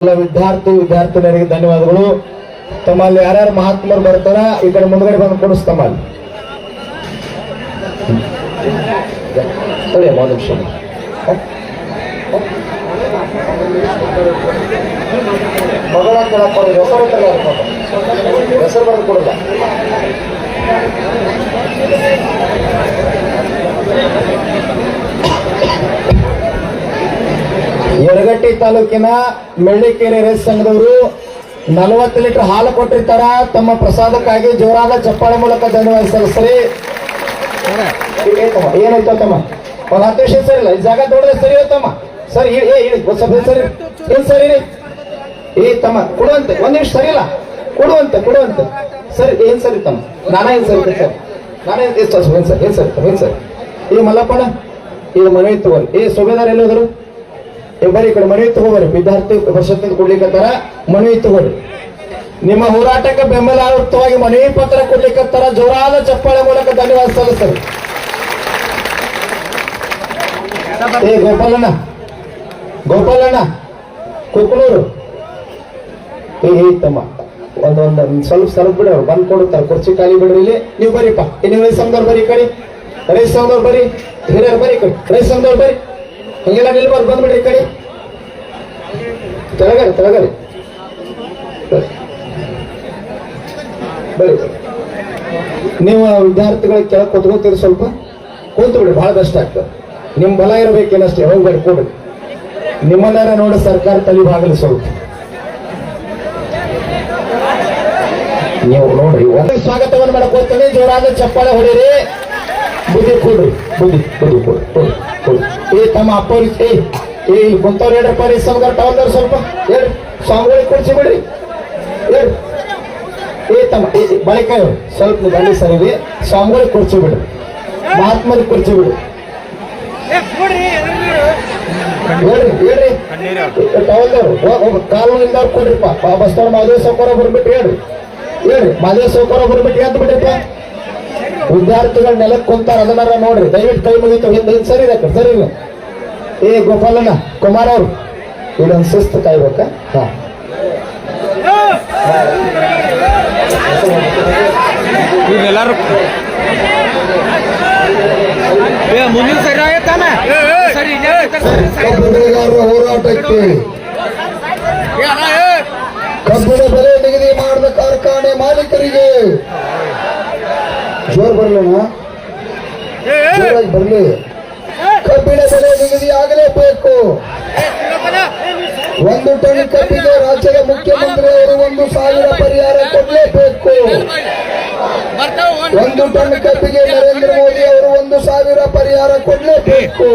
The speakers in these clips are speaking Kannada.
ಎಲ್ಲ ವಿದ್ಯಾರ್ಥಿ ವಿದ್ಯಾರ್ಥಿನಿಯರಿಗೆ ಧನ್ಯವಾದಗಳು ತಮ್ಮಲ್ಲಿ ಯಾರ್ಯಾರು ಮಹಾತ್ಮರು ಬರ್ತಾರ ಈ ಕಡೆ ಮುಂದ್ಗಡೆ ಬಂದು ಕೊಡಿಸ್ತಮ್ಮ ಅಲ್ಲಿ ತಡಿ ಒಂದು ನಿಮಿಷ ಮಗಳ ಕೇಳಕ್ ಕೊಡಿ, ಹೆಸರು ತಗೊಳ್ಳಿ ಪಾಪ. ಹೆಸರು ಬರೆದು ಕೊಡಲ್ಲ ಯಡಗಟ್ಟಿ ತಾಲೂಕಿನ ಮೆಳ್ಳಿಕೆರೆ ರೈಸ್ ಸಂಘದವರು ನಲವತ್ತು ಲೀಟರ್ ಹಾಲು ಕೊಟ್ಟಿರ್ತಾರ. ತಮ್ಮ ಪ್ರಸಾದಕ್ಕಾಗಿ ಜೋರಾದ ಚಪ್ಪಾಳೆ ಮೂಲಕ ಧನ್ಯವಾದ ಸಲ್ಲಿಸ್ರಿ. ಏನಾಯ್ತು ತಮ್ಮ? ಒಂದು ಹತ್ತು ವಿಷಯ ಸರಿ ಇಲ್ಲ. ಜಾಗ ದೊಡ್ಡದ ಸರಿ ತಮ್ಮ. ಸರಿ ಏ ಸರಿ ಏನ್ ಸರಿ ಏ, ತಮ್ಮ, ಕೊಡುವಂತೆ. ಒಂದ್ ನಿಮಿಷ ಸರಿ ಇಲ್ಲ. ಕೊಡುವಂತೆ ಕೊಡುವಂತೆ. ಸರಿ, ಏನ್ ಸರಿ ತಮ್ಮ? ನಾನಾ ಏನ್ ಸರಿ ಸರ್ ನಾನೇ ಏನ್ ಸರ್ ಏನ್ ಸರ್, ಏನ್ ಸರಿ ಈ ಮಲ್ಲಪ್ಪಣ್ಣ, ಇದು ಮನೆ ತಗೋರಿ ಏ ಸುಬೇದಾರ್ ಎಲ್ಲೋದ್ರು ಈ ಕಡೆ ಮನವಿ ತಗೋಬರ್ರಿ. ವಿದ್ಯಾರ್ಥಿ ಪರಿಷತ್ತಿಂದ ಕೊಡ್ಲಿಕ್ಕತ್ತಾರ, ಮನವಿ ತಗೋರಿ. ನಿಮ್ಮ ಹೋರಾಟಕ್ಕೆ ಬೆಂಬಲಾರ್ಥವಾಗಿ ಮನವಿ ಪತ್ರ ಕೊಡ್ಲಿಕ್ಕತ್ತಾರ, ಜೋರಾದ ಚಪ್ಪಾಳೆ ಮೂಲಕ ಧನ್ಯವಾದ ಸಲ್ಲಿಸ್ತಾರೆ. ಏ, ಗೋಪಾಲಣ್ಣ. ಗೋಪಾಲಣ್ಣ, ಕುಕ್ಕನೂರು. ಏ ತಮ್ಮ. ಒಂದೊಂದು ಸ್ವಲ್ಪ ಸ್ವಲ್ಪ ಬಿಡಿ ಬಂದ್ ಕೊಡುತ್ತಾರೆ. ಕುರ್ಚಿ ಖಾಲಿ ಬಿಡ್ರಿ ಇಲ್ಲಿ. ನೀವು ಬರೀಪ್ಪ. ಇಲ್ಲಿ ಸಂಘದವ್ರು ಬರೀ ಈ ಕಡೆ? ರೈಸ್ ಸಂಘದವ್ರು ಬರೀ? ಹಿರಿಯರು ಬರೀ ಕಡಿ. ರೈಸ್ ಸಂಘದವ್ರು ಬರೀ? ಹಂಗೆಲ್ಲ ನಿಲ್ಬಾರ್ದು, ಬಂದ್ಬಿಡ್ರಿ ಈ ಕಡೆ. ತೆಳಗರಿ ತೆಳಗರಿ ನೀವು ವಿದ್ಯಾರ್ಥಿಗಳಿಗೆ ಕೆಳಗೆ ಕೂತ್ಕೋತೀರಿ ಸ್ವಲ್ಪ. ಕೂತು ಬಿಡಿ ಬಹಳ ಕಷ್ಟ ಆಗ್ತದೆ. ನಿಮ್ ಬಲ ಇರಬೇಕೇನಷ್ಟೇ, ಹೋಗ್ಬೇಡಿ ಕೊಡ್ರಿ ನಿಮ್ಮನ್ನಾರ ನೋಡಿ ಸರ್ಕಾರ ತಲೆ ಬಾಗಲಿ ಸ್ವಲ್ಪ. ನೀವು ನೋಡ್ರಿ, ಒಂದು ಸ್ವಾಗತವನ್ನು ಮಾಡಕ್ ಹೋಗ್ತಾನೆ ಜೋರಾದ ಚಪ್ಪಾಳೆ ಹೊಡೀರಿ ಬುದ್ಧಿ ಕೊಡ್ರಿ, ಬುದ್ಧಿ ಬುದ್ಧಿ ಕೊಡ್ರಿ ಕೊಡ್ರಿ. ಏ, ತಮ್ಮ ಅಪ್ಪ ಏ ಏ ಇಲ್ಲಿ ಕುಂತವ್ರು ಹೇಳ್ರಪ್ಪ ರೀ ಸ್ವಲ್ಪ. ಹೇಳ್ರಿ ಸ್ವಾಮಿಗಳಿಗೆ ಕೊಡ್ಸಿ ಬಿಡ್ರಿ. ಹೇಳ್ರಿ ಏ, ತಮ್ಮ ಬಳಿಕ. ಸ್ವಲ್ಪ ಬನ್ನಿ ಸರಿ ಸ್ವಾಮಿಗಳಿಗೆ ಕೊಡ್ಸಿ ಬಿಡ್ರಿ. ಮಹಾತ್ಮರಿಗೆ ಕೊಡ್ಸಿ ಬಿಡ್ರಿ. ಹೇಳ್ರಿ ಹೇಳ್ರಿ. ಕಾಲು ಇಲ್ದವ್ರು ಕೊಡ್ರಿಪ್ಪ. ಬಸ್ತವ್ರು ಮಾದೇವ್ ಸೌಕರ್ಯ ಬರ್ಬಿಟ್ಟು ಹೇಳ್ರಿ. ಹೇಳ್ರಿ ಮಾದೇವ್ ಸೌಕರ್ಯ ಬರ್ಬಿಟ್ಟು ಎದ್ದು ಬಿಡ್ರಿಪ್ಪ. ವಿದ್ಯಾರ್ಥಿಗಳು ನೆಲಕ್ಕೆ ಕುಂತಾರ ಅದರ ನೋಡ್ರಿ. ದಯವಿಟ್ಟು ಕೈ ಮುಗಿತು ಹಿಂದೆ ಸರಿ ಇರಕ್ಕೆ ಸರಿ ಏ ಗೋಪಾಲಣ್ಣ ಕುಮಾರ್ ಅವ್ರು. ಇದೊಂದು ಶಿಸ್ತು ಕಾಯ್ಬೇಕ? ಹಾ. ಇವ್ರೆಲ್ಲಾರು ಏ ಮುಂದಿನ ಸರಿ ಆಗತ್ತಾನ ಸರಿ ಹೋರಾಟಕ್ಕೆ. ಕಬ್ಬಿಣ ಬೆಲೆ ನಿಗದಿ ಮಾಡಿದ ಕಾರ್ಖಾನೆ ಮಾಲೀಕರಿಗೆ ಜೋರ್ ಬರ್ಲಣ್ಣ. ಜೋರಾಗಿ ಬರ್ಲಿ. ಕಬ್ಬಿಣ ಬೆಲೆ ನಿಗದಿ ಆಗಲೇಬೇಕು ಒಂದು ಟನ್ ಕಬ್ಬಿಗೆ ರಾಜ್ಯದ ಮುಖ್ಯಮಂತ್ರಿ ಅವರು ಒಂದು ಸಾವಿರ ಪರಿಹಾರ ಕೊಡಲೇಬೇಕು. ಒಂದು ಟನ್ ಕಬ್ಬಿಗೆ ನರೇಂದ್ರ ಮೋದಿ ಅವರು ಒಂದು ಸಾವಿರ ಪರಿಹಾರ ಕೊಡಲೇಬೇಕು.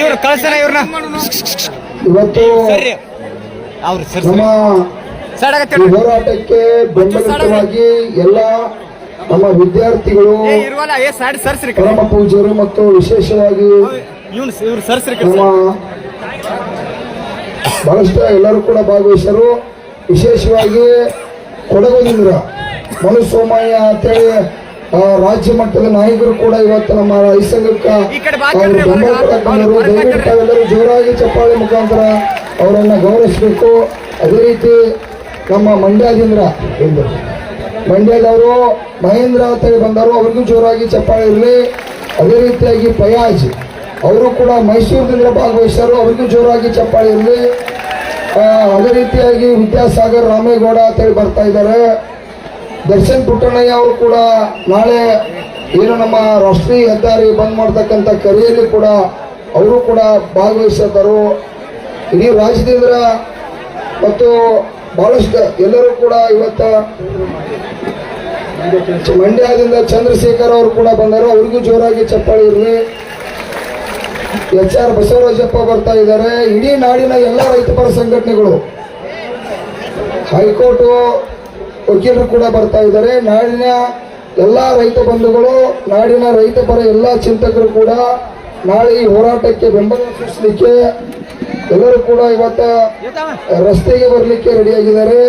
ಇವರು ಇವ್ರನ್ನ. ಇವತ್ತು ನಮ್ಮ ಹೋರಾಟಕ್ಕೆ ಬೆಂಬಲಿತವಾಗಿ ಎಲ್ಲ ನಮ್ಮ ವಿದ್ಯಾರ್ಥಿಗಳು ಪರಮ ಪೂಜರು ಮತ್ತು ವಿಶೇಷವಾಗಿ ನಮ್ಮ ಬಹಳಷ್ಟು ಎಲ್ಲರೂ ಕೂಡ ಭಾಗವಹಿಸರು ವಿಶೇಷವಾಗಿ ಕೊಡಗುದಿಂದ ಮನು ಸೋಮಯ್ಯ ಅಂತೇಳಿ ರಾಜ್ಯ ಮಟ್ಟದ ನಾಯಕರು ಕೂಡ ಇವತ್ತು ನಮ್ಮ ಈ ಸಂಘಕ್ಕೆ ಅವರು ದಯವಿಟ್ಟು ತಾವೆಲ್ಲರೂ ಜೋರಾಗಿ ಚಪ್ಪಾಳೆ ಮುಖಾಂತರ ಅವರನ್ನ ಗೌರವಿಸಬೇಕು. ಅದೇ ರೀತಿ ನಮ್ಮ ಮಂಡ್ಯದಿಂದ ಎಂದು ಮಂಡ್ಯದವರು, ಮಹೇಂದ್ರ ಅಂತೇಳಿ ಬಂದವರು, ಅವ್ರಿಗೂ ಜೋರಾಗಿ ಚಪ್ಪಾಳೆ ಇರಲಿ. ಅದೇ ರೀತಿಯಾಗಿ ಫಯಾಜ್ ಅವರು ಕೂಡ ಮೈಸೂರಿನಿಂದ ಭಾಗವಹಿಸಿದರು ಅವ್ರಿಗೂ ಜೋರಾಗಿ ಚಪ್ಪಾಳೆ ಇರಲಿ. ಅದೇ ರೀತಿಯಾಗಿ ವಿದ್ಯಾಸಾಗರ್ ರಾಮೇಗೌಡ ಅಂತೇಳಿ ಬರ್ತಾ ಇದ್ದಾರೆ. ದರ್ಶನ್ ಪುಟ್ಟಣ್ಣಯ್ಯ ಅವರು ಕೂಡ ನಾಳೆ ಏನು ನಮ್ಮ ರಾಷ್ಟ್ರೀಯ ಹೆದ್ದಾರಿ ಬಂದ್ ಮಾಡ್ತಕ್ಕಂಥ ಕರೆಯಲ್ಲಿ ಕೂಡ ಅವರು ಕೂಡ ಭಾಗವಹಿಸಿದ್ದರು ಇಡೀ ರಾಜ್ಯದಿಂದ ಮತ್ತು ಬಹಳಷ್ಟು ಎಲ್ಲರೂ ಕೂಡ ಇವತ್ತು ಮಂಡ್ಯದಿಂದ ಚಂದ್ರಶೇಖರ್ ಅವರು ಕೂಡ ಬಂದರು. ಅವ್ರಿಗೂ ಜೋರಾಗಿ ಚಪ್ಪಾಳಿ ಇರಲಿ. ಎಚ್ ಆರ್ ಬಸವರಾಜಪ್ಪ ಬರ್ತಾ ಇದ್ದಾರೆ. ಇಡೀ ನಾಡಿನ ಎಲ್ಲ ರೈತಪರ ಸಂಘಟನೆಗಳು, ಹೈಕೋರ್ಟ್ ವಕೀಲರು ಕೂಡ ಬರ್ತಾ ಇದ್ದಾರೆ. ನಾಡಿನ ಎಲ್ಲ ರೈತ ಬಂಧುಗಳು, ನಾಡಿನ ರೈತ ಪರ ಎಲ್ಲ ಚಿಂತಕರು ಕೂಡ ನಾಳೆ ಈ ಹೋರಾಟಕ್ಕೆ ಬೆಂಬಲ ಸೂಚಿಸಲಿಕ್ಕೆ ಎಲ್ಲರೂ ಕೂಡ ಇವತ್ತ ರಸ್ತೆಗೆ ಬರಲಿಕ್ಕೆ ರೆಡಿಯಾಗಿದ್ದಾರೆ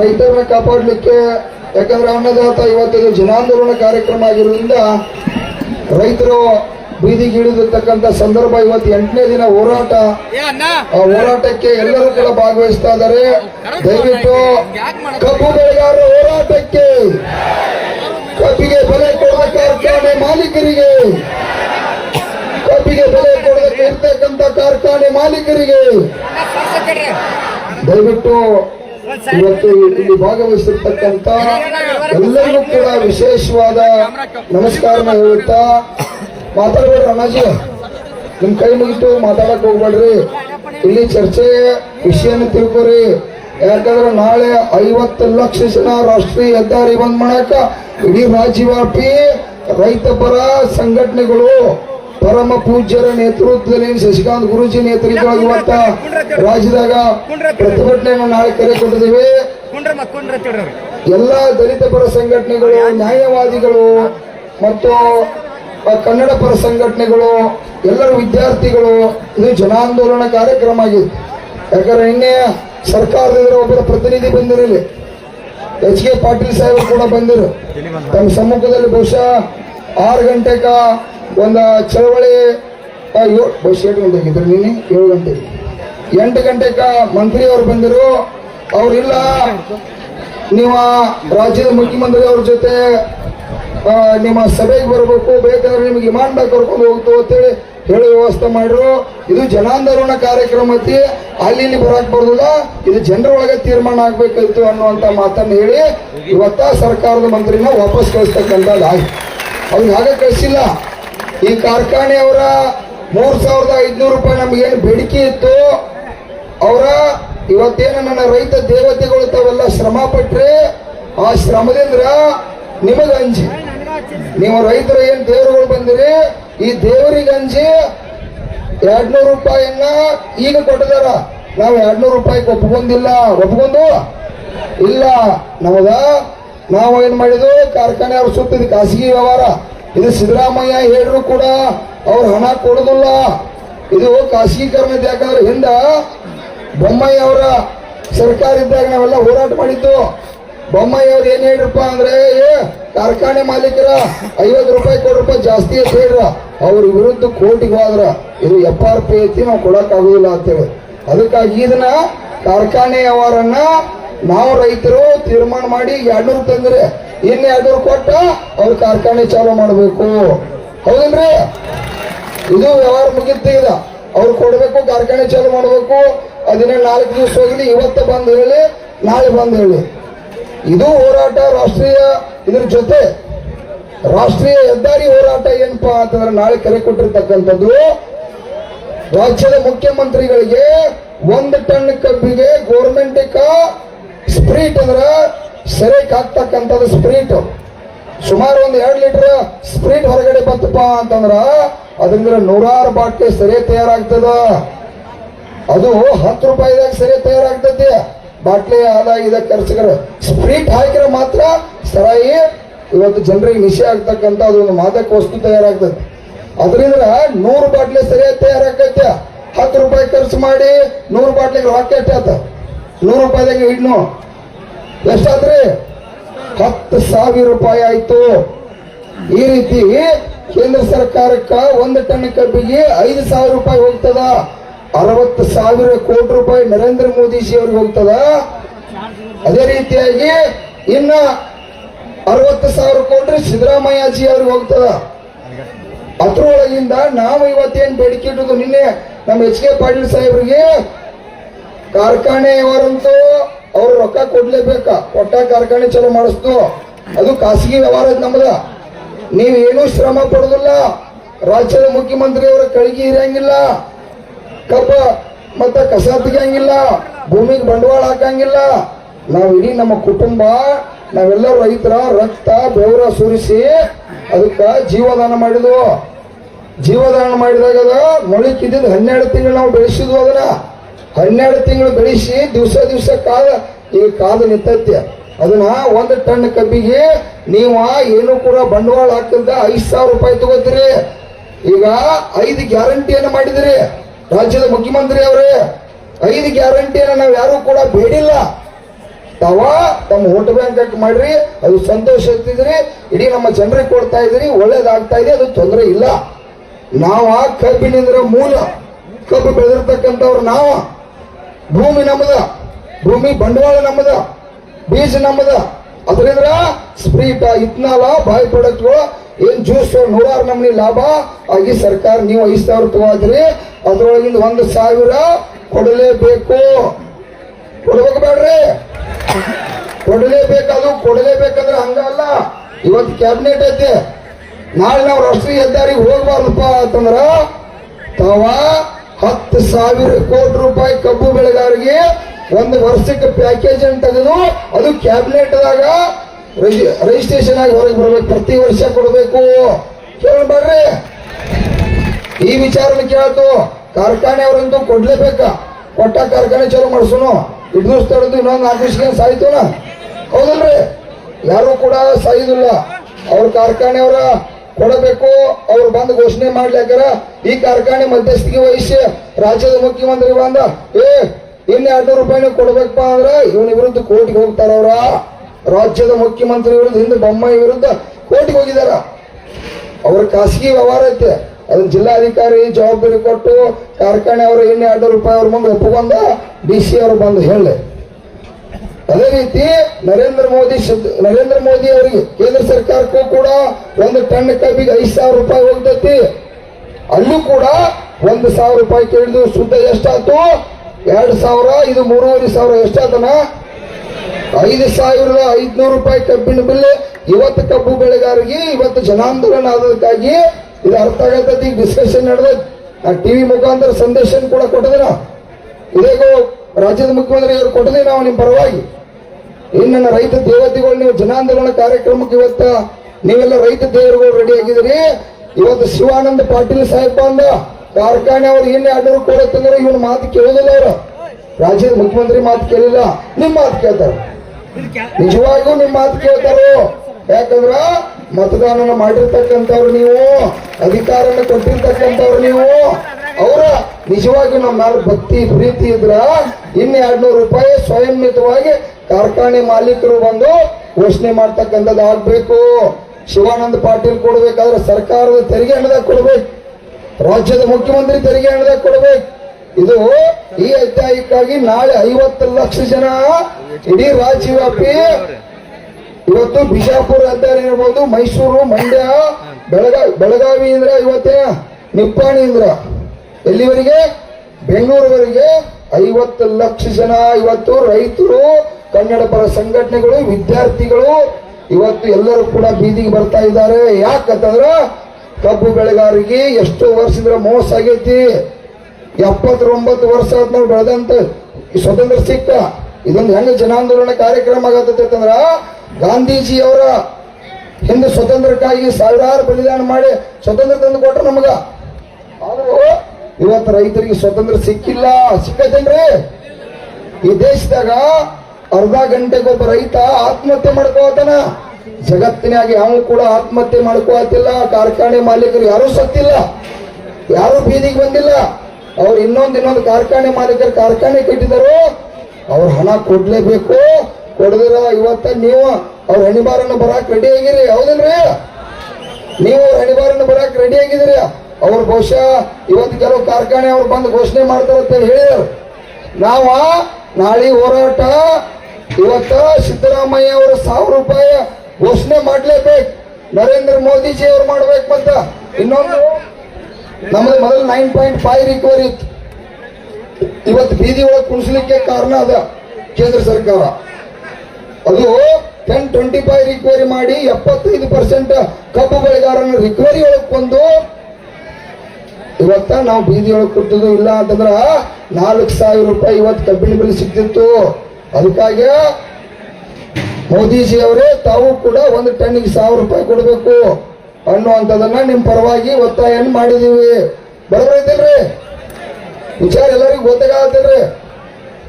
ರೈತರನ್ನ ಕಾಪಾಡಲಿಕ್ಕೆ, ಯಾಕಂದ್ರೆ ಅನ್ನದಾತ ಇವತ್ತಿದು ಜನಾಂದೋಲನ ಕಾರ್ಯಕ್ರಮ ಆಗಿರೋದ್ರಿಂದ ರೈತರು ಬೀದಿಗೆ ಇಳಿದಿರ್ತಕ್ಕಂಥ ಸಂದರ್ಭ ಇವತ್ತು ಎಂಟನೇ ದಿನ ಹೋರಾಟ. ಆ ಹೋರಾಟಕ್ಕೆ ಎಲ್ಲರೂ ಕೂಡ ಭಾಗವಹಿಸ್ತಾ ಇದ್ದಾರೆ. ದಯವಿಟ್ಟು ಕಬ್ಬು ಬೆಳೆಗಾರರ ಹೋರಾಟಕ್ಕೆ ಕಬ್ಬಿಗೆ ಬೆಲೆ ಕೊಡುವ ಕಾರ್ಖಾನೆ ಮಾಲೀಕರಿಗೆ ಇರ್ತಕ್ಕಂಥ ಕಾರ್ಖಾನೆ ಮಾಲೀಕರಿಗೆ. ದಯವಿಟ್ಟು ಇವತ್ತು ಇಲ್ಲಿ ಭಾಗವಹಿಸಿರ್ತಕ್ಕಂಥ ಎಲ್ಲರಿಗೂ ಕೂಡ ವಿಶೇಷವಾದ ನಮಸ್ಕಾರನ ಹೇಳುತ್ತಾ ಮಾತಾಡ್ಬೇಡ್ರಿ ಅಣ್ಣಾಜಿ ನಿಮ್ ಕೈ ಮುಗಿತು ಮಾತಾಡಕ್ ಹೋಗ್ಬೇಡ್ರಿ. ಇಲ್ಲಿ ಚರ್ಚೆ, ವಿಷಯನ ತಿಳ್ಕೊರಿ. ಯಾಕಂದ್ರೆ ನಾಳೆ ಐವತ್ತು ಲಕ್ಷ ಜನ ರಾಷ್ಟ್ರೀಯ ಹೆದ್ದಾರಿ ಬಂದ್ ಮಾಡಾಕ ಇಡೀ ರಾಜ್ಯವ್ಯಾಪಿ ರೈತ ಪರ ಸಂಘಟನೆಗಳು ಪರಮ ಪೂಜ್ಯರ ನೇತೃತ್ವದಲ್ಲಿ ಶಶಿಕಾಂತ್ ಗುರುಜಿ ಇವತ್ತ ರಾಜ್ಯದಾಗ ಪ್ರತಿಭಟನೆಯನ್ನು ನಾಳೆ ಕರೆ ಕೊಟ್ಟಿದ್ದೇವೆ. ಕುಂಡ್ರಮ್ಮ ಕುಂಡ್ರ ತಿಳ್ರಿ ಎಲ್ಲ ದಲಿತ ಪರ ಸಂಘಟನೆಗಳು ನ್ಯಾಯವಾದಿಗಳು ಮತ್ತು ಕನ್ನಡ ಪರ ಸಂಘಟನೆಗಳು ಎಲ್ಲರೂ ವಿದ್ಯಾರ್ಥಿಗಳು ಇದು ಜನಾಂದೋಲನ ಕಾರ್ಯಕ್ರಮ ಆಗಿದೆ. ಯಾಕಂದ್ರೆ ನಿನ್ನೆ ಸರ್ಕಾರದಿಂದ ಒಬ್ಬರ ಪ್ರತಿನಿಧಿ ಬಂದಿರಲಿ ಎಚ್ ಕೆ ಪಾಟೀಲ್ ಸಾಹೇಬರು ಕೂಡ ಬಂದಿರು. ತಮ್ಮ ಸಮ್ಮುಖದಲ್ಲಿ ಬಹುಶಃ ಆರು ಗಂಟೆಗ ಒಂದು ಚಳವಳಿ ಬಸ್ ಇದ್ರು ನಿನ್ನೆ ಏಳು ಗಂಟೆಗೆ. ಎಂಟು ಗಂಟೆಗೆ ಮಂತ್ರಿ ಅವರು ಬಂದರು. ಅವರಿಲ್ಲ. ನೀವು ರಾಜ್ಯದ ಮುಖ್ಯಮಂತ್ರಿ ಅವ್ರ ಜೊತೆ ನಿಮ್ಮ ಸಭೆಗೆ ಬರಬೇಕು, ಬೇಕಾದ್ರೆ ನಿಮಗೆ ವಿಮಾನದಾಗ ಕರ್ಕೊಂಡು ಹೋಗ್ತು ಅಂತೇಳಿ ಹೇಳಿ ವ್ಯವಸ್ಥೆ ಮಾಡಿರು. ಇದು ಜನಾಂದೋಲನ ಕಾರ್ಯಕ್ರಮ ಐತಿ ಅಲ್ಲಿ ಇಲ್ಲಿ ಬರಕ್ ಬರ್ದಿಲ್ಲ. ಇದು ಜನರ ಒಳಗೆ ತೀರ್ಮಾನ ಆಗ್ಬೇಕಾಯ್ತು ಅನ್ನುವಂತ ಮಾತನ್ನು ಹೇಳಿ ಇವತ್ತ ಸರ್ಕಾರದ ಮಂತ್ರಿನ ವಾಪಸ್ ಕಳಿಸ್ತಕ್ಕಂಥದ್ದು ಆಗಿ ಅವ್ರಿಗೆ ಹಾಗೆ ಕಳಿಸಿಲ್ಲ? ಈ ಕಾರ್ಖಾನೆಯವರ ಮೂರ್ ಸಾವಿರದ ಐದ್ನೂರು ರೂಪಾಯಿ ನಮ್ಗೇನು ಬೇಡಿಕೆ ಇತ್ತು? ಅವರ ಇವತ್ತೇನು ನನ್ನ ರೈತ ದೇವತೆಗಳು ತಾವೆಲ್ಲ ಶ್ರಮ ಪಟ್ರೆ ಆ ಶ್ರಮದಿಂದ ನಿಮಗೆ ಅಂಜಿ. ನೀವು ರೈತರು ಏನ್ ದೇವರುಗಳು ಬಂದಿರಿ, ಈ ದೇವರಿಗೆ ಅಂಜಿ. ಎರಡ್ನೂರು ರೂಪಾಯಿಯನ್ನ ಈಗ ಕೊಟ್ಟಿದಾರ. ನಾವು ಎರಡ್ನೂರು ರೂಪಾಯಿಗೆ ಒಪ್ಕೊಂಡಿಲ್ಲ ಒಪ್ಕೊಂಡು ಇಲ್ಲ. ನಮಗ ನಾವು ಏನ್ ಮಾಡಿದ್ವು? ಕಾರ್ಖಾನೆ ಅವ್ರು ಸುತ್ತಿದ ಖಾಸಗಿ ವ್ಯವಹಾರ. ಇದು ಸಿದ್ದರಾಮಯ್ಯ ಹೇಳಿದ್ರು ಕೂಡ ಅವ್ರು ಹಣ ಕೊಡೋದಿಲ್ಲ. ಇದು ಖಾಸಗೀಕರಣ ಯಾಕಂದ್ರೆ ಹಿಂದ ಬೊಮ್ಮಾಯಿ ಅವರ ಸರ್ಕಾರ ಇದ್ದಾಗ ನಾವೆಲ್ಲ ಹೋರಾಟ ಮಾಡಿದ್ದು. ಬೊಮ್ಮಾಯಿ ಅವ್ರು ಏನ್ ಹೇಳ್ರಪ್ಪ ಅಂದ್ರೆ ಕಾರ್ಖಾನೆ ಮಾಲೀಕರ ಐವತ್ತು ರೂಪಾಯಿ ರೂಪಾಯಿ ಜಾಸ್ತಿ ಅಂತ ಹೇಳ್ರ ಅವ್ರ ವಿರುದ್ಧ ಕೋರ್ಟಿಗೆ ಹೋದ್ರ ಇದು ಎಫ್ ಆರ್ ಪಿ ಐತಿ, ನಾವು ಕೊಡಕ್ ಆಗುದಿಲ್ಲ ಅಂತೇಳಿ ಅದಕ್ಕಾಗಿ ಇದನ್ನ ಕಾರ್ಖಾನೆಯವರನ್ನ ನಾವು ರೈತರು ತೀರ್ಮಾನ ಮಾಡಿ ಎರಡ್ನೂರು ತಂದ್ರೆ ಇನ್ನು ಎರಡ್ನೂರು ಕೊಟ್ಟ ಅವ್ರ ಕಾರ್ಖಾನೆ ಚಾಲೂ ಮಾಡಬೇಕು. ಹೌದಲ್ರಿ ಇದು ವ್ಯವಹಾರ ಈಗ ಅವ್ರು ಕೊಡಬೇಕು, ಕಾರ್ಖಾನೆ ಚಾಲು ಮಾಡಬೇಕು. ಅದನ್ನ ನಾಲ್ಕು ದಿವಸ ಹೋಗಲಿ ಇವತ್ತು ಬಂದು ಹೇಳಿ, ನಾಳೆ ಬಂದು ಹೇಳಿ. ಇದು ಹೋರಾಟ ರಾಷ್ಟ್ರೀಯ ಇದ್ರ ಜೊತೆ ರಾಷ್ಟ್ರೀಯ ಹೆದ್ದಾರಿ ಹೋರಾಟ ಏನಪ್ಪ ಅಂತಂದ್ರೆ ನಾಳೆ ಕರೆ ಕೊಟ್ಟಿರ್ತಕ್ಕಂಥದ್ದು, ರಾಜ್ಯದ ಮುಖ್ಯಮಂತ್ರಿಗಳಿಗೆ ಒಂದು ಟನ್ ಕಬ್ಬಿಗೆ ಗೋರ್ಮೆಂಟ್ ಸ್ಪ್ರೀಟ್ ಅಂದ್ರೆ ಸೆರೆಕ್ ಹಾಕ್ತಕ್ಕಂಥದ್ದು ಸ್ಪ್ರೀಟ್. ಸುಮಾರು ಒಂದು ಎರಡು ಲೀಟರ್ ಸ್ಪ್ರೀಟ್ ಹೊರಗಡೆ ಬಂತಪ್ಪ ಅಂತಂದ್ರ ಅದರಿಂದ ನೂರಾರು ಬಾಟ್ಲಿ ಸರಿ ತಯಾರಾಗ್ತದ. ಅದು ಹತ್ತು ರೂಪಾಯಿದಾಗ ಸರಿ ತಯಾರಾಗ್ತದೆ ಬಾಟ್ಲಿ, ಆದಾಯ ಇದ ಖರ್ಚುಗರ ಸ್ಪ್ರೀಟ್ ಹಾಕಿದ್ರೆ ಮಾತ್ರ ಸರಾಯಿ ಇವತ್ತು ಜನರಿಗೆ ನಿಶೆ ಆಗ್ತಕ್ಕಂಥ ಅದೊಂದು ಮಾದಕ ವಸ್ತು ತಯಾರಾಗ್ತದೆ. ಅದರಿಂದ ನೂರು ಬಾಟ್ಲಿ ಸರಿ ತಯಾರಾಗತ್ಯ ಹತ್ತು ರೂಪಾಯಿ ಖರ್ಚು ಮಾಡಿ ನೂರು ಬಾಟ್ಲಿಗೆ ರೊಕ್ಕ ಎಷ್ಟಾತ ನೂರು ರೂಪಾಯಿದಾಗ ಇಡ್ನು. ಎಷ್ಟಾದ್ರಿ? ಹತ್ತು ಸಾವಿರ ರೂಪಾಯಿ ಆಯ್ತು. ಈ ರೀತಿ ಕೇಂದ್ರ ಸರ್ಕಾರಕ್ಕ ಒಂದು ಟನ್ ಕಬ್ಬಿಗೆ ಐದು ಸಾವಿರ ರೂಪಾಯಿ ಹೋಗ್ತದ. ಅರವತ್ತು ಸಾವಿರ ಕೋಟಿ ರೂಪಾಯಿ ನರೇಂದ್ರ ಮೋದಿ ಜಿ ಅವ್ರಿಗೆ ಹೋಗ್ತದ. ಅದೇ ರೀತಿಯಾಗಿ ಇನ್ನ ಅರವತ್ತು ಸಾವಿರ ಕೋಟಿ ಸಿದ್ದರಾಮಯ್ಯ ಜಿ ಅವ್ರಿಗೆ ಹೋಗ್ತದ. ಅದ್ರೊಳಗಿಂದ ನಾವು ಇವತ್ತೇನ್ ಬೇಡಿಕೆ ಇಟ್ಟದ್ದು ನಿನ್ನೆ ನಮ್ಮ ಎಚ್ ಕೆ ಪಾಟೀಲ್ ಸಾಹೇಬ್ರಿಗೆ ಕಾರ್ಖಾನೆಯವರಂತೂ ಅವ್ರು ರೊಕ್ಕ ಕೊಡ್ಲೇಬೇಕ. ಕೊಟ್ಟ ಕಾರ್ಖಾನೆ ಚಲೋ ಮಾಡಿಸ್ತು. ಅದು ಖಾಸಗಿ ವ್ಯವಹಾರ ನಮ್ದ. ನೀವೇನು ಶ್ರಮ ಪಡೋದಿಲ್ಲ. ರಾಜ್ಯದ ಮುಖ್ಯಮಂತ್ರಿ ಅವರ ಕಳಿಗೆ ಇರಂಗಿಲ್ಲ. ಕಬ್ಬ ಮತ್ತ ಕಸ ತೆಗಿಯಂಗಿಲ್ಲ. ಭೂಮಿಗೆ ಬಂಡವಾಳ ಹಾಕಂಗಿಲ್ಲ. ನಾವು ಇಡೀ ನಮ್ಮ ಕುಟುಂಬ ನಾವೆಲ್ಲರೂ ರೈತರ ರಕ್ತ, ಬೆವರ ಸುರಿಸಿ ಅದಕ್ಕೆ ಜೀವದಾನ ಮಾಡಿದ್ವು. ಜೀವದಾನ ಮಾಡಿದಾಗ ಅದ ಮೊಳಕಿದ್ದು ಹನ್ನೆರಡು ತಿಂಗಳು ನಾವು ಬೆಳೆಸಿದ್ವು ಅದನ್ನ. ಹನ್ನೆರಡು ತಿಂಗಳು ಬೆಳೆಸಿ ದಿವಸ ದಿವಸ ಕಾದ ಈಗ ಕಾದ ನಿಂತೈತೆ. ಅದನ್ನ ಒಂದು ಟನ್ ಕಬ್ಬಿಗೆ ನೀವು ಏನು ಕೂಡ ಬಂಡವಾಳ ಹಾಕಿದ ಐದು ಸಾವಿರ ರೂಪಾಯಿ ತಗೋತೀರಿ. ಈಗ ಐದು ಗ್ಯಾರಂಟಿಯನ್ನು ಮಾಡಿದಿರಿ ರಾಜ್ಯದ ಮುಖ್ಯಮಂತ್ರಿ ಅವರೇ. ಐದು ಗ್ಯಾರಂಟಿಯನ್ನು ನಾವು ಯಾರು ಕೂಡ ಬೇಡಿಲ್ಲ. ತಾವ ತಮ್ಮ ವೋಟ್ ಬ್ಯಾಂಕ್ ಮಾಡ್ರಿ, ಅದು ಸಂತೋಷ ಇರ್ತಿದ್ರಿ, ಇಡೀ ನಮ್ಮ ಜನರಿಗೆ ಕೊಡ್ತಾ ಇದ್ರಿ, ಒಳ್ಳೇದಾಗ್ತಾ ಇದೆ, ಅದು ತೊಂದರೆ ಇಲ್ಲ. ನಾವ ಕಬ್ಬಿನಿಂದ್ರ ಮೂಲ, ಕಬ್ಬು ಬೆಳೆದಿರ್ತಕ್ಕಂಥವ್ರು ನಾವ. ಭೂಮಿ ನಮ್ಮದ ಭೂಮಿ ಬಂಡವಾಳ ನಮ್ಮದ ಬೀಜ ನಮ್ಮದ ಅದರಿಂದ ಸ್ಪ್ರೀಟ್, ಇತ್ನಾಲ, ಬಾಯ್ ಪ್ರಾಡಕ್ಟ್ಗಳು ಏನ್ ಜ್ಯೂಸ್ ನೂರಾರು ನಮ್ಮನಿ ಲಾಭ ಆಗಿ ಸರ್ಕಾರ ನೀವು ಐದು ಸಾವಿರ ತಗೋದ್ರಿ. ಅದ್ರೊಳಗಿಂದ ಒಂದು ಸಾವಿರ ಕೊಡಲೇಬೇಕು. ಕೊಡ್ಬೇಕು ಬೇಡ್ರಿ ಕೊಡಲೇಬೇಕು ಅದು, ಕೊಡಲೇಬೇಕಂದ್ರೆ ಹಂಗಲ್ಲ ಇವತ್ತು ಕ್ಯಾಬಿನೆಟ್ ಐತೆ. ನಾಳೆ ನಾವು ರಾಷ್ಟ್ರೀಯ ಹೆದ್ದಾರಿಗೆ ಹೋಗ್ಬಾರ್ದಪ್ಪ ಅಂತಂದ್ರ ತಾವ ಹತ್ತು ಸಾವಿರ ಕೋಟಿ ರೂಪಾಯಿ ಕಬ್ಬು ಬೆಳೆಗಾರರಿಗೆ ಒಂದು ವರ್ಷಕ್ಕೆ ಪ್ಯಾಕೇಜ್ ಅಂತ ತೆಗೆದು ಅದು ಕ್ಯಾಬಿನೆಟ್ದಾಗ ರಿಜಿಸ್ಟ್ರೇಷನ್ ಆಗಿ ಹೊರಗೆ ಬರ್ಬೇಕು. ಪ್ರತಿ ವರ್ಷ ಕೊಡಬೇಕು. ಕೇಳ್ಬೇಡ್ರಿ ಈ ವಿಚಾರನ ಕೇಳ್ತು. ಕಾರ್ಖಾನೆ ಅವರಂತೂ ಕೊಡ್ಲೇಬೇಕ. ಕೊಟ್ಟ ಕಾರ್ಖಾನೆ ಚಾಲು ಮಾಡಿಸೋನು. ಇಡ್ನೂ ತಡೆದು ಇನ್ನೊಂದು ನಾಲ್ಕು ವರ್ಷಕ್ಕೆ ಸಾಯ್ತೋಣ ಹೌದಲ್ರಿ? ಯಾರು ಕೂಡ ಸಾಯುದಿಲ್ಲ. ಅವ್ರ ಕಾರ್ಖಾನೆಯವರ ಕೊಡಬೇಕು. ಅವ್ರು ಬಂದು ಘೋಷಣೆ ಮಾಡ್ಲಿಕ್ಕಾರ ಈ ಕಾರ್ಖಾನೆ ಮಧ್ಯಸ್ಥಿಕೆ ವಹಿಸಿ ರಾಜ್ಯದ ಮುಖ್ಯಮಂತ್ರಿ ಬಂದ ಏ, ಇನ್ನ ಎರಡು ರೂಪಾಯಿ ಕೊಡ್ಬೇಕಪ್ಪ ಅಂದ್ರೆ ಇವನ ವಿರುದ್ಧ ಕೋರ್ಟ್ಗೆ ಹೋಗ್ತಾರ ಅವ್ರ. ರಾಜ್ಯದ ಮುಖ್ಯಮಂತ್ರಿ ವಿರುದ್ಧ, ಹಿಂದೆ ಬೊಮ್ಮಾಯಿ ವಿರುದ್ಧ ಕೋರ್ಟ್ಗೆ ಹೋಗಿದಾರ ಅವ್ರ ಖಾಸಗಿ ವ್ಯವಹಾರ ಐತೆ. ಅದನ್ನ ಜಿಲ್ಲಾಧಿಕಾರಿ ಜವಾಬ್ದಾರಿ ಕೊಟ್ಟು ಕಾರ್ಖಾನೆ ಅವರು ಇನ್ನೇ ಎರಡು ರೂಪಾಯಿ ಅವ್ರ ಮುಂದೆ ಒಪ್ಪುಕೊಂಡ ಡಿ ಸಿ ಅವರು ಬಂದು ಹೇಳಿ ಅದೇ ರೀತಿ ನರೇಂದ್ರ ಮೋದಿ ನರೇಂದ್ರ ಮೋದಿ ಅವರಿಗೆ ಕೇಂದ್ರ ಸರ್ಕಾರಕ್ಕೂ ಕೂಡ ಒಂದು ಟನ್ ಕಬ್ಬಿಗೆ ಐದು ಸಾವಿರ ರೂಪಾಯಿ ಹೋಗ್ತೈತಿ. ಅಲ್ಲೂ ಕೂಡ ಒಂದು ಸಾವಿರ ರೂಪಾಯಿ ಕೇಳಿದ್ರು ಶುದ್ಧ ಎಷ್ಟಾಯ್ತು? ಎರಡು ಸಾವಿರ, ಇದು ಮೂರುವರೆ ಸಾವಿರ ಎಷ್ಟಾತನ ಐದು ಸಾವಿರದ ಐದ್ನೂರು ರೂಪಾಯಿ ಕಬ್ಬಿನ ಬಿಲ್. ಇವತ್ತು ಕಬ್ಬು ಬೆಳೆಗಾರಿಗೆ ಇವತ್ತು ಜನಾಂದೋಲನ ಆದದಕ್ಕಾಗಿ ಇದು ಅರ್ಥ ಆಗತ್ತೈತಿ ಡಿಸ್ಕಷನ್ ನಡೆದ ಆ ಟಿವಿ ಮುಖಾಂತರ ಸಂದೇಶ ಕೂಡ ಕೊಟ್ಟದನ. ಇದೇ ಗೋ- ರಾಜ್ಯದ ಮುಖ್ಯಮಂತ್ರಿ ಅವರು ಕೊಟ್ಟದೆ ನಾವು ನಿಮ್ಮ ಪರವಾಗಿ ಇನ್ನು ನನ್ನ ರೈತ ದೇವತೆಗಳು ನೀವು ಜನಾಂದೋಲನ ಕಾರ್ಯಕ್ರಮಕ್ಕೆ ಇವತ್ತ ನೀವೆಲ್ಲ ರೈತ ದೇವರುಗಳು ರೆಡಿ ಆಗಿದ್ರಿ ಇವತ್ತು ಶಿವಾನಂದ ಪಾಟೀಲ್ ಸಾಹೇಬ ಅಂದ, ಕಾರ್ಖಾನೆ ಅವರು ಏನೇ ಎರಡು ಕೊಡತ್ತಂದ್ರೆ ಇವನ್ ಮಾತು ಕೇಳೋದಿಲ್ಲ ಅವರು. ರಾಜ್ಯದ ಮುಖ್ಯಮಂತ್ರಿ ಮಾತು ಕೇಳಿಲ್ಲ, ನಿಮ್ಮ ಮಾತು ಕೇಳ್ತಾರೆ. ನಿಜವಾಗಿಯೂ ನಿಮ್ಮ ಮಾತು ಕೇಳ್ತಾರೋ. ಯಾಕಂದ್ರ ಮತದಾನ ಮಾಡಿರ್ತಕ್ಕಂಥವ್ರು ನೀವು, ಅಧಿಕಾರನ ಕೊಟ್ಟಿರ್ತಕ್ಕಂಥವ್ರು ನೀವು, ಅವರ ನಿಜವಾಗಿಯೂ ನಮ್ಮ ಮೇಲೆ ಭಕ್ತಿ, ಪ್ರೀತಿ ಇದ್ರ ಇನ್ನು ಎರಡ್ನೂರು ರೂಪಾಯಿ ಸ್ವಯಂಮಿತವಾಗಿ ಕಾರ್ಖಾನೆ ಮಾಲೀಕರು ಬಂದು ಘೋಷಣೆ ಮಾಡ್ತಕ್ಕಂಥದ್ದು ಆಗ್ಬೇಕು. ಶಿವಾನಂದ ಪಾಟೀಲ್ ಕೊಡ್ಬೇಕಾದ್ರೆ ಸರ್ಕಾರದ ತೆರಿಗೆ ಹಣದಾಗ ಕೊಡ್ಬೇಕು. ರಾಜ್ಯದ ಮುಖ್ಯಮಂತ್ರಿ ತೆರಿಗೆ ಹಣದಾಗ ಕೊಡ್ಬೇಕು. ಇದು ಈ ಅಧ್ಯಾಯಕ್ಕಾಗಿ ನಾಳೆ ಐವತ್ತು ಲಕ್ಷ ಜನ ಇಡೀ ರಾಜ್ಯ ವ್ಯಾಪಿ ಇವತ್ತು ಬಿಜಾಪುರ ಅಧ್ಯಾಯ ಇರ್ಬೋದು ಮೈಸೂರು, ಮಂಡ್ಯ, ಬೆಳಗಾವಿ ಬೆಳಗಾವಿ ಇಂದ್ರ ಇವತ್ತೇ ನಿಪ್ಪಾಣಿ ಇಂದ್ರ. ಎಲ್ಲಿವರೆಗೆ? ಬೆಂಗಳೂರುವರೆಗೆ. ಐವತ್ತು ಲಕ್ಷ ಜನ ಇವತ್ತು ರೈತರು, ಕನ್ನಡ ಪರ ಸಂಘಟನೆಗಳು, ವಿದ್ಯಾರ್ಥಿಗಳು ಇವತ್ತು ಎಲ್ಲರೂ ಕೂಡ ಬೀದಿಗೆ ಬರ್ತಾ ಇದ್ದಾರೆ. ಯಾಕಂತಂದ್ರ ಕಬ್ಬು ಬೆಳೆಗಾರರಿಗೆ ಎಷ್ಟು ವರ್ಷದಿಂದ ಮೋಸ ಆಗೈತಿ. ಎಪ್ಪತ್ತೊಂಬತ್ತು ವರ್ಷ ಆತ್ ನಾವು ಬೆಳೆದಂತ ಸ್ವತಂತ್ರ ಸಿಕ್ಕ. ಇದೊಂದು ಹೆಂಗ ಜನಾಂದೋಲನ ಕಾರ್ಯಕ್ರಮ ಆಗತ್ತೈತೆ ಅಂತಂದ್ರ ಗಾಂಧೀಜಿ ಅವರ ಹಿಂದೆ ಸ್ವತಂತ್ರಕ್ಕಾಗಿ ಸಾವಿರಾರು ಬಲಿದಾನ ಮಾಡಿ ಸ್ವತಂತ್ರ ತಂದು ಕೊಟ್ರು ನಮಗ. ಆದ್ರೂ ಇವತ್ತು ರೈತರಿಗೆ ಸ್ವತಂತ್ರ ಸಿಕ್ಕಿಲ್ಲ ಸಿಕ್ಕೈತೇನ್ರಿ ಈ ದೇಶದಾಗ ಅರ್ಧ ಗಂಟೆಗೊಬ್ಬ ರೈತ ಆತ್ಮಹತ್ಯೆ ಮಾಡ್ಕೋತಾನ ಜಗತ್ತಿನಾಗ ಯಾವ ಕೂಡ ಆತ್ಮಹತ್ಯೆ ಮಾಡ್ಕೋತಿಲ್ಲ ಕಾರ್ಖಾನೆ ಮಾಲೀಕರು ಯಾರೂ ಸತ್ತಿಲ್ಲ, ಯಾರು ಬೀದಿಗೆ ಬಂದಿಲ್ಲ. ಅವ್ರು ಇನ್ನೊಂದು ಇನ್ನೊಂದು ಕಾರ್ಖಾನೆ ಮಾಲೀಕರು ಕಾರ್ಖಾನೆ ಕಟ್ಟಿದರು, ಅವ್ರ ಹಣ ಕೊಡ್ಲೇಬೇಕು. ಕೊಡದಿರ ಇವತ್ತ ನೀವು ಅವ್ರ ಹಣಿಬಾರನ್ನು ಬರಾಕ್ ರೆಡಿ ಆಗಿರಿ, ಹೌದಿಲ್ರಿ? ನೀವು ಅವ್ರ ಹಣಿಬಾರನ್ನು ಬರಾಕ್ ರೆಡಿ ಆಗಿದ್ರಿ ಅವ್ರ ಬಹುಶಃ ಇವತ್ತು ಕೆಲವು ಕಾರ್ಖಾನೆ ಅವ್ರು ಬಂದು ಘೋಷಣೆ ಮಾಡ್ತಾರಂತ ಹೇಳಿದರು. ನಾವ ನಾಳೆ ಹೋರಾಟ, ಇವತ್ತ ಸಿದ್ದರಾಮಯ್ಯ ಅವರು ಸಾವಿರ ರೂಪಾಯಿ ಘೋಷಣೆ ಮಾಡ್ಲೇಬೇಕು. ನರೇಂದ್ರ ಮೋದಿಜಿ ಅವ್ರು ಮಾಡ್ಬೇಕು ಮತ್ತ. ಇನ್ನೊಂದು ನಮ್ಮದು ಮೊದಲು ನೈನ್ ಪಾಯಿಂಟ್ ಫೈವ್ ರಿಕವರಿ ಇತ್ತು. ಇವತ್ತು ಬೀದಿ ಒಳಗೆ ಕುಣಿಸ್ಲಿಕ್ಕೆ ಕಾರಣ ಅದ ಕೇಂದ್ರ ಸರ್ಕಾರ. ಅದು ಟೆನ್ ಟ್ವೆಂಟಿ ಫೈವ್ ರಿಕವರಿ ಮಾಡಿ ಎಪ್ಪತ್ತೈದು ಪರ್ಸೆಂಟ್ ಕಬ್ಬು ಬೆಳೆಗಾರನ ರಿಕವರಿ ಒಳಗೆ ಬಂದು ಇವತ್ತ ನಾವು ಬೀದಿಯೊಳಗೆ ಕೊಟ್ಟಿದ್ದು ಕೊಟ್ಟದು ಇಲ್ಲ ಅಂತಂದ್ರ ನಾಲ್ಕು ಸಾವಿರ ರೂಪಾಯಿ ಇವತ್ತು ಕಬ್ಬಿಣ ಬೆಲೆ ಸಿಕ್ತಿತ್ತು. ಅದಕ್ಕಾಗಿ ಮೋದಿಜಿ ಅವರೇ ತಾವು ಕೂಡ ಒಂದು ಟನ್ನಿಗೆ ಸಾವಿರ ರೂಪಾಯಿ ಕೊಡಬೇಕು ಅನ್ನುವಂಥದ್ದನ್ನ ನಿಮ್ಮ ಪರವಾಗಿ ಒತ್ತಾಯವನ್ನು ಮಾಡಿದೀವಿ. ಬರೋಬೈತಿಲ್ರಿ ವಿಚಾರ ಎಲ್ಲರಿಗೂ ಗೊತ್ತಾಗತ್ತಲ್ರಿ?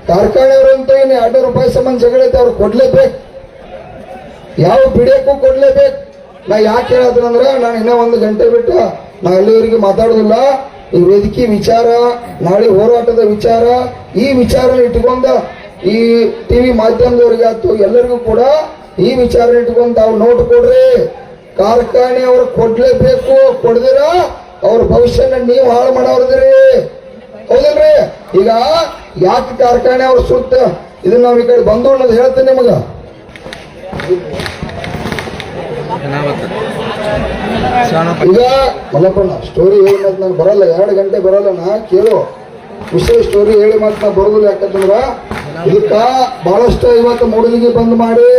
ಕಾರ್ಖಾನೆಯವರಂತೂ ಇನ್ನು ಎರಡು ರೂಪಾಯಿ ಸಂಬಂಧ ಜಗಳ ಅವ್ರು ಕೊಡ್ಲೇಬೇಕು. ಯಾವ ಬಿಡಿಯಕ್ಕೂ ಕೊಡ್ಲೇಬೇಕು. ನಾ ಯಾಕೆ ಹೇಳೋದ್ರಂದ್ರ ನಾನು ಇನ್ನೂ ಒಂದು ಗಂಟೆ ಬಿಟ್ಟು ನಾ ಎಲ್ಲವರಿಗೆ ಮಾತಾಡೋದಿಲ್ಲ ಈ ವೇದಿಕೆ ವಿಚಾರ, ನಾಳೆ ಹೋರಾಟದ ವಿಚಾರ, ಈ ವಿಚಾರ ಇಟ್ಕೊಂಡ ಈ ಟಿವಿ ಮಾಧ್ಯಮದವ್ರಿಗೆ ಆಯ್ತು, ಎಲ್ಲರಿಗೂ ಕೂಡ ಈ ವಿಚಾರ ಇಟ್ಕೊಂಡು ತಾವು ನೋಟ್ ಕೊಡ್ರಿ. ಕಾರ್ಖಾನೆ ಅವ್ರು ಕೊಡ್ಲೇಬೇಕು, ಕೊಡ್ದಿರ? ಅವ್ರ ಭವಿಷ್ಯನ ನೀವು ಹಾಳು ಮಾಡೋರ್ದ್ರಿ ಹೌದಿಲ್ರಿ? ಈಗ ಯಾಕೆ ಕಾರ್ಖಾನೆ ಅವ್ರ ಸುತ್ತ ಇದನ್ನ ನಾವು ಈ ಕಡೆ ಬಂದು ಅನ್ನೋದು ಹೇಳ್ತೇನೆ ನಿಮಗ. ಈಗ ಮಲ್ಲಪ್ಪಣ್ಣ ಸ್ಟೋರಿ ಹೇಳಿ ಮತ್ತೆ ನಾನು ಬರಲ್ಲ, ಎರಡು ಗಂಟೆ ಬರಲ್ಲ, ನಾ ಕೇಳು. ವಿಷಯ ಸ್ಟೋರಿ ಹೇಳಿ ಮತ್ತೆ ನಾ ಬರೋದಿಲ್ಲ ಯಾಕಂತಂದ್ರ ಇದಕ್ಕ ಬಹಳಷ್ಟು ಇವತ್ತು ಮೂಡಲಿಗೆ ಬಂದ್ ಮಾಡಿ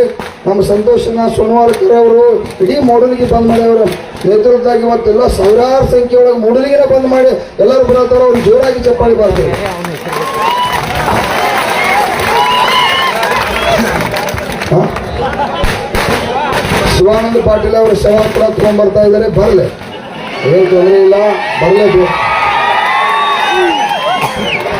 ನಮ್ಮ ಸಂತೋಷನ ಸೋಮವಾರಕರ್ ಅವರು, ಇಡೀ ಮೂಡಲಿಗೆ ಬಂದ್ ಮಾಡಿ ಅವರು. ನೇತೃತ್ವದಾಗ ಇವತ್ತೆಲ್ಲ ಸಾವಿರಾರು ಸಂಖ್ಯೆ ಒಳಗೆ ಮೂಡಲಿಗೆನ ಬಂದ್ ಮಾಡಿ, ಎಲ್ಲರೂ ಬರತ್ತಾರ ಅವ್ರಿಗೆ ಜೋರಾಗಿ ಚಪ್ಪಾಳಿ ಬರ್ತಾರೆ ಶಿವಾನಂದ ಪಾಟೀಲ್ ಅವರು ಶವ ಕೂಡ ತಗೊಂಡ್ಬರ್ತಾ ಇದ್ದಾರೆ ಬರಲಿ. ಏನು ತೊಂದರೆ ಇಲ್ಲ ಬರಲೇಬೇಕು.